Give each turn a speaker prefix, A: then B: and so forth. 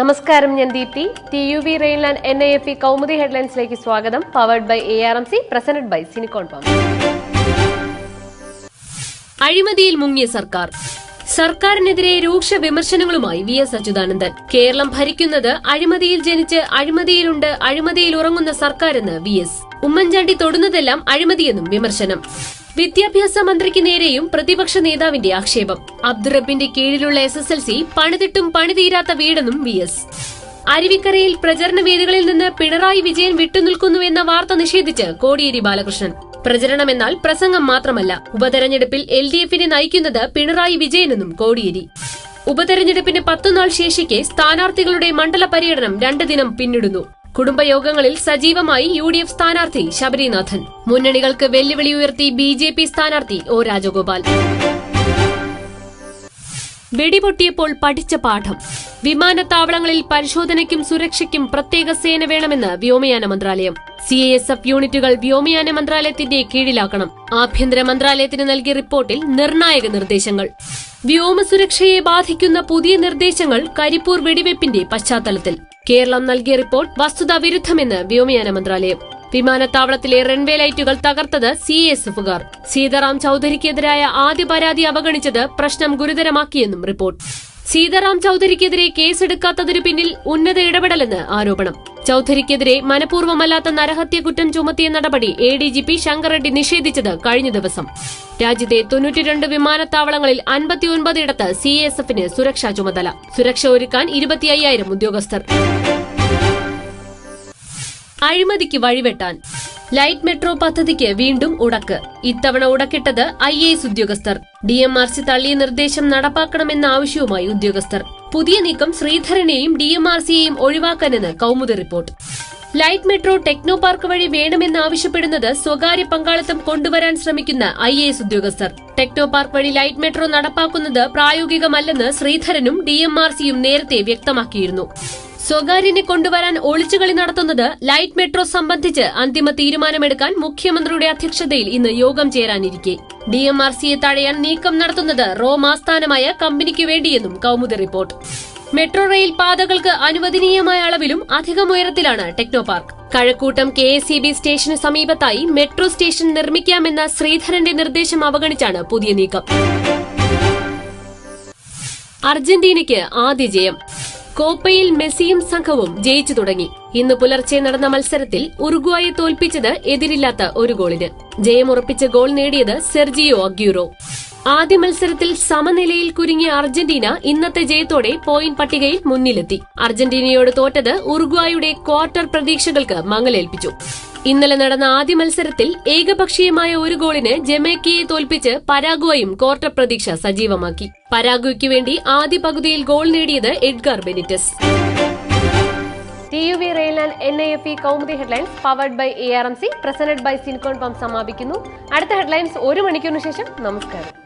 A: നമസ്കാരം ഞാൻ Deepthi. T U V Rheinland N I F E Kaumudi ഹെഡ്ലൈൻസിലേക്ക് സ്വാഗതം. Powered by A R M C presented by സിനിക്കോൺ pump അഴിമതിയിൽ മുങ്ങിയ സർക്കാർ. സർക്കാരിനെതിരെ രൂക്ഷ വിമർശനങ്ങളുമായി വി എസ് അച്യുതാനന്ദൻ. കേരളം ഭരിക്കുന്നത് അഴിമതിയിൽ ജനിച്ച് അഴിമതിയിലുണ്ട് അഴിമതിയിൽ ഉറങ്ങുന്ന സർക്കാരെന്ന് വി എസ്. ഉമ്മൻചാണ്ടി തൊടുന്നതെല്ലാം അഴിമതിയെന്നും വിമർശനം. വിദ്യാഭ്യാസ മന്ത്രിക്ക് നേരെയും പ്രതിപക്ഷ നേതാവിന്റെ ആക്ഷേപം. അബ്ദുറബിന്റെ കീഴിലുള്ള എസ് എസ് എൽ സി പണിതിട്ടും പണിതീരാത്ത വീടെന്നും വി എസ് അരുവിക്കരയിൽ പ്രചരണ വേദികളിൽ നിന്ന് പിണറായി വിജയൻ വിട്ടുനിൽക്കുന്നുവെന്ന വാർത്ത നിഷേധിച്ച് കോടിയേരി ബാലകൃഷ്ണൻ. പ്രചരണമെന്നാൽ പ്രസംഗം മാത്രമല്ല. ഉപതെരഞ്ഞെടുപ്പിൽ എൽ ഡി എഫിനെ നയിക്കുന്നത് പിണറായി വിജയനെന്നും കോടിയേരി. ഉപതെരഞ്ഞെടുപ്പിന് പത്തുനാൾ ശേഷിക്കെ സ്ഥാനാർത്ഥികളുടെ മണ്ഡല പര്യടനം രണ്ട് ദിനം പിന്നിടുന്നു. കുടുംബയോഗങ്ങളിൽ സജീവമായി യു ഡി എഫ് സ്ഥാനാർത്ഥി ശബരിനാഥൻ. മുന്നണികൾക്ക് വെല്ലുവിളി ഉയർത്തി ബി ജെ പി സ്ഥാനാർത്ഥി ഒ രാജഗോപാൽ. വെടിപൊട്ടിയപ്പോൾ പഠിച്ച പാഠം. വിമാനത്താവളങ്ങളിൽ പരിശോധനയ്ക്കും സുരക്ഷയ്ക്കും പ്രത്യേക സേന വേണമെന്ന് വ്യോമയാന മന്ത്രാലയം. സി എസ് എഫ് യൂണിറ്റുകൾ വ്യോമയാന മന്ത്രാലയത്തിന്റെ കീഴിലാക്കണം. ആഭ്യന്തര മന്ത്രാലയത്തിന് നൽകിയ റിപ്പോർട്ടിൽ നിർണായക നിർദ്ദേശങ്ങൾ. വ്യോമസുരക്ഷയെ ബാധിക്കുന്ന പുതിയ നിർദ്ദേശങ്ങൾ കരിപ്പൂർ വെടിവെപ്പിന്റെ പശ്ചാത്തലത്തിൽ. കേരളം നൽകിയ റിപ്പോർട്ട് വസ്തുതാ വിരുദ്ധമെന്ന് വ്യോമയാന മന്ത്രാലയം. വിമാനത്താവളത്തിലെ റൺവേ ലൈറ്റുകൾ തകർത്തത് സി എസ് എഫുകാർ സീതാറാം ചൌധരിക്കെതിരായ ആദ്യ പരാതി അവഗണിച്ചത് പ്രശ്നം ഗുരുതരമാക്കിയെന്നും റിപ്പോർട്ട്. സീതാറാം ചൌധരിക്കെതിരെ കേസെടുക്കാത്തതിനു പിന്നിൽ ഉന്നത ഇടപെടലെന്ന് ആരോപണം. ചൌധരിക്കെതിരെ മനഃപൂർവമല്ലാത്ത നരഹത്യ കുറ്റം ചുമത്തിയ നടപടി A D G P Shankar Reddy നിഷേധിച്ചത് കഴിഞ്ഞ ദിവസം. രാജ്യത്തെ തൊണ്ണൂറ്റിരണ്ട് വിമാനത്താവളങ്ങളിൽ അൻപത്തിയൊൻപതിടത്ത് സി എസ് എഫിന് സുരക്ഷാ ചുമതല. സുരക്ഷ ഒരുക്കാൻ ഇരുപത്തി അയ്യായിരം ഉദ്യോഗസ്ഥർ. അഴിമതിക്ക് വഴിവെട്ടാൻ. ലൈറ്റ് മെട്രോ പദ്ധതിക്ക് വീണ്ടും ഉടക്ക്. ഇത്തവണ ഉടക്കിട്ടത് ഐ എ എസ് ഉദ്യോഗസ്ഥർ. ഡി എം ആർ സി തള്ളിയ നിർദ്ദേശം നടപ്പാക്കണമെന്ന ആവശ്യവുമായി ഉദ്യോഗസ്ഥർ. പുതിയ നീക്കം ശ്രീധരനെയും ഡി എം ആർ സിയെയും ഒഴിവാക്കാനെന്ന് Kaumudi report. Light metro techno park വഴി വേണമെന്നാവശ്യപ്പെടുന്നത് സ്വകാര്യ പങ്കാളിത്തം കൊണ്ടുവരാൻ ശ്രമിക്കുന്ന ഐ എ എസ് ഉദ്യോഗസ്ഥർ. ടെക്നോ പാർക്ക് വഴി ലൈറ്റ് മെട്രോ നടപ്പാക്കുന്നത് പ്രായോഗികമല്ലെന്ന് ശ്രീധരനും ഡി എം ആർ സിയും നേരത്തെ വ്യക്തമാക്കിയിരുന്നു. സ്വകാര്യനെ കൊണ്ടുവരാൻ ഒളിച്ചുകളി നടത്തുന്നത് ലൈറ്റ് മെട്രോ സംബന്ധിച്ച് അന്തിമ തീരുമാനമെടുക്കാൻ മുഖ്യമന്ത്രിയുടെ അധ്യക്ഷതയിൽ ഇന്ന് യോഗം ചേരാനിരിക്കെ. ഡി എം ആർ സിയെ തടയാൻ നീക്കം നടത്തുന്നത് റോം ആസ്ഥാനമായ കമ്പനിക്ക് വേണ്ടിയെന്നും കൌമുദി റിപ്പോർട്ട്. മെട്രോ റെയിൽ പാതകൾക്ക് അനുവദനീയമായ അളവിലും അധികം ഉയരത്തിലാണ് Technopark. Kazhakoottam K S E B സ്റ്റേഷന് സമീപത്തായി മെട്രോ സ്റ്റേഷൻ നിർമ്മിക്കാമെന്ന ശ്രീധരന്റെ നിർദ്ദേശം അവഗണിച്ചാണ് പുതിയ നീക്കം. അർജന്റീനയ്ക്ക് ആദ്യ ജയം. കോപ്പയിൽ മെസ്സിയും സംഘവും ജയിച്ചു തുടങ്ങി. ഇന്ന് പുലർച്ചെ നടന്ന മത്സരത്തിൽ ഉറുഗ്വായെ തോൽപ്പിച്ചത് എതിരില്ലാത്ത ഒരു ഗോളിന്. ജയമുറപ്പിച്ച ഗോൾ നേടിയത് സെർജിയോ അഗ്യൂറോ. ആദ്യ മത്സരത്തിൽ സമനിലയിൽ കുരുങ്ങിയ അർജന്റീന ഇന്നത്തെ ജയത്തോടെ പോയിന്റ് പട്ടികയിൽ മുന്നിലെത്തി. അർജന്റീനയോട് തോറ്റത് ഉറുഗ്വായുടെ ക്വാർട്ടർ പ്രതീക്ഷകൾക്ക് മങ്ങലേൽപ്പിച്ചു. ഇന്നലെ നടന്ന ആദ്യ മത്സരത്തിൽ ഏകപക്ഷീയമായ ഒരു ഗോളിന് ജമൈക്കയെ തോൽപ്പിച്ച് പരാഗ്വയും ക്വാർട്ടർ പ്രതീക്ഷ സജീവമാക്കി. പരാഗ്വയ്ക്ക് വേണ്ടി ആദ്യ പകുതിയിൽ ഗോൾ നേടിയത് Edgar Benitez. T U V Rheinland N I F E Kaumudi headlines powered by A R M C presented by സിൻകോൺ pump സമാപിക്കുന്നു. അടുത്ത ഹെഡ്ലൈൻസ് ഒരു മണിക്കൂറിന് ശേഷം. നമസ്കാരം.